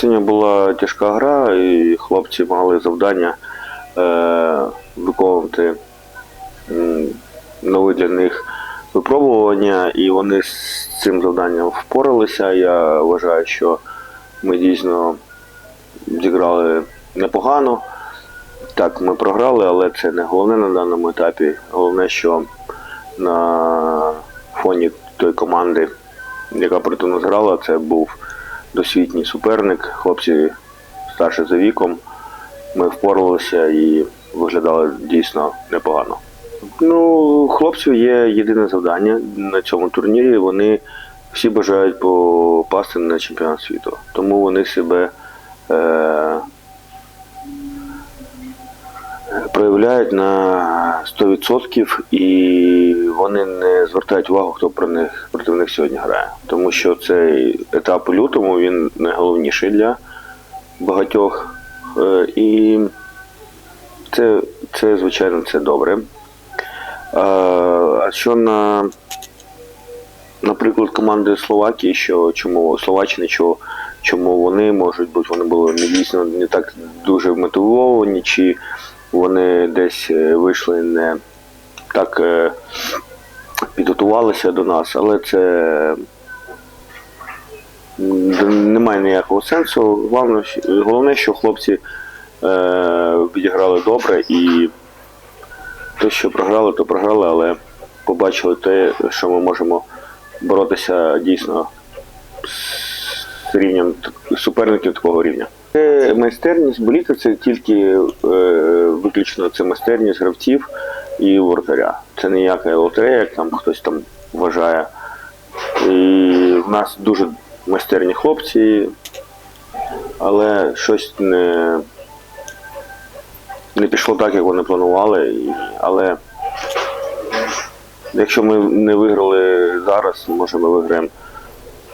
Сьогодні була тяжка гра, і хлопці мали завдання е, виконувати нові для них випробування, і вони з цим завданням впоралися. Я вважаю, що ми дійсно зіграли непогано. Так, ми програли, але це не головне на даному етапі. Головне, що на фоні тої команди, яка проти нас грала, це був досвідній суперник, хлопці старше за віком. Ми впоралися і виглядали дійсно непогано. Ну, хлопців є єдине завдання на цьому турнірі. Вони всі бажають попасти на чемпіонат світу. Тому вони себе е, проявляють на 100% і вони не звертають увагу, хто про них проти них сьогодні грає. Тому що цей етап у лютому він найголовніший для багатьох. Е, І це, це звичайно, це добре. А що на, наприклад, команди Словакії, що чому Словаччини, що, чому вони можуть бути, вони були не дійсно не так дуже мотивовані, чи вони десь е, вийшли не так е, підготувалися до нас, але це немає ніякого сенсу. Головне, що- хлопці е, відіграли добре і те, що програли, то програли, але побачили те, що ми можемо боротися дійсно з рівнем суперників такого рівня. Це майстерність боліти це тільки е, виключно це майстерність гравців і воротаря. Це ніяка лотерея, як там хтось там вважає. І в нас дуже майстерні хлопці, але щось не, не пішло так, як вони планували. Але якщо ми не виграли зараз, може ми виграємо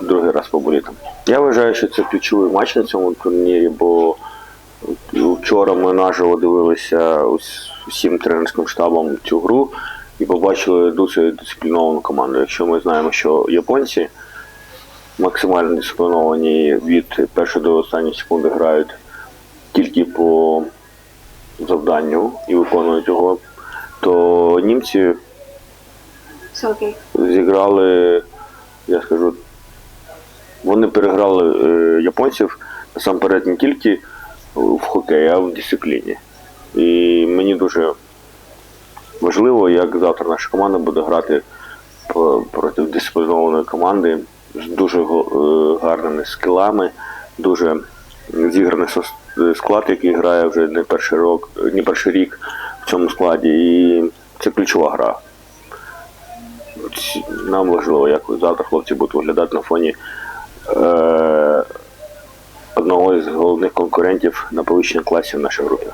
другий раз болітам. Я вважаю, що це ключовий матч на цьому турнірі, бо вчора ми наживо дивилися ус- усім тренерським штабом цю гру і побачили дуже дисципліновану команду. Якщо ми знаємо, що японці максимально дисципліновані від першої до останньої секунди грають тільки по завданню і виконують його, то німці зіграли, я скажу, вони переграли е, японців насамперед не тільки в хокеї, а в дисципліні. І мені дуже важливо, як завтра наша команда буде грати проти дисциплінованої команди з дуже е, гарними скілами, дуже зіграний склад, який грає вже не перший рок, не перший рік в цьому складі. І це ключова гра нам важливо, як завтра хлопці будуть виглядати на фоні головних конкурентів на повищення класів в нашій групі.